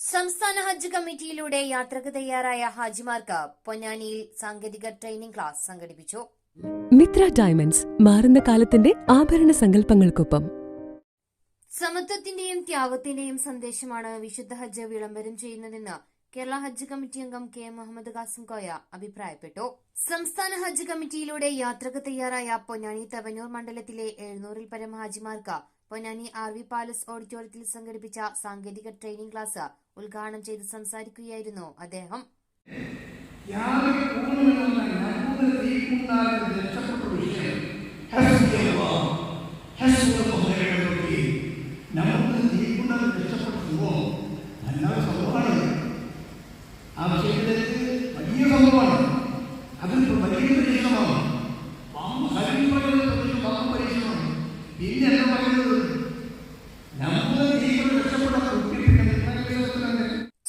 സംസ്ഥാന ഹജ്ജ് കമ്മിറ്റിയിലൂടെ യാത്രയ്ക്ക് തയ്യാറായ ഹാജിമാർക്ക് പൊന്നാനിയിൽ സാങ്കേതിക ട്രെയിനിംഗ് ക്ലാസ് സംഘടിപ്പിച്ചു. മിത്ര ഡയമണ്ട്സ് മാറുന്ന കാലത്തിന്റെ ആഭരണ സങ്കല്പങ്ങൾക്കൊപ്പം. സമത്വത്തിന്റെയും ത്യാഗത്തിന്റെയും സന്ദേശമാണ് വിശുദ്ധ ഹജ്ജ് വിളംബരം ചെയ്യുന്നതെന്ന് കേരള ഹജ്ജ് കമ്മിറ്റി അംഗം കെ മുഹമ്മദ് ഖാസിം കോയ അഭിപ്രായപ്പെട്ടു. സംസ്ഥാന ഹജ്ജ് കമ്മിറ്റിയിലൂടെ യാത്രയ്ക്ക് തയ്യാറായ പൊന്നാനി തവനൂർ മണ്ഡലത്തിലെ എഴുന്നൂറിൽ പരം ഹാജിമാർക്ക് പൊന്നാനി ആർ വി പാലസ് ഓഡിറ്റോറിയത്തിൽ സംഘടിപ്പിച്ച സാങ്കേതിക ട്രെയിനിംഗ് ക്ലാസ് ഉദ്ഘാടനം ചെയ്ത് സംസാരിക്കുകയായിരുന്നു അദ്ദേഹം. വലിയ വലിയ പരീക്ഷണമാണ്. പരീക്ഷണമാണ്. പിന്നെ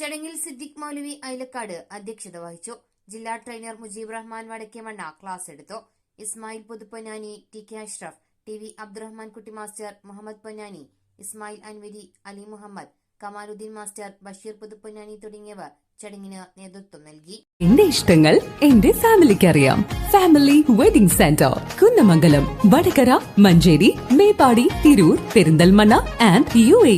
ചടങ്ങിൽ സിദ്ദിഖ് മൗലവി ഐലക്കാട് അധ്യക്ഷത വഹിച്ചു. ജില്ലാ ട്രെയിനർ മുജീബ് റഹ്മാൻ വടക്കേമണ്ണ ക്ലാസ് എടുത്തു. Ismail Puthuponnani T K Ashraf T V Abdurahman Kutty master Muhammad Ponnani Ismail Anwari Ali Muhammad Kamaluddin master Basheer Puthuponnani തുടങ്ങിയവർ ചടങ്ങിന് നേതൃത്വം നൽകി. എന്റെ ഇഷ്ടങ്ങൾ എന്റെ ഫാമിലിക്ക് അറിയാം family wedding centre Kunnamangalam Vadakara Manjeri Meppadi Tirur Perinthalmanna and U A.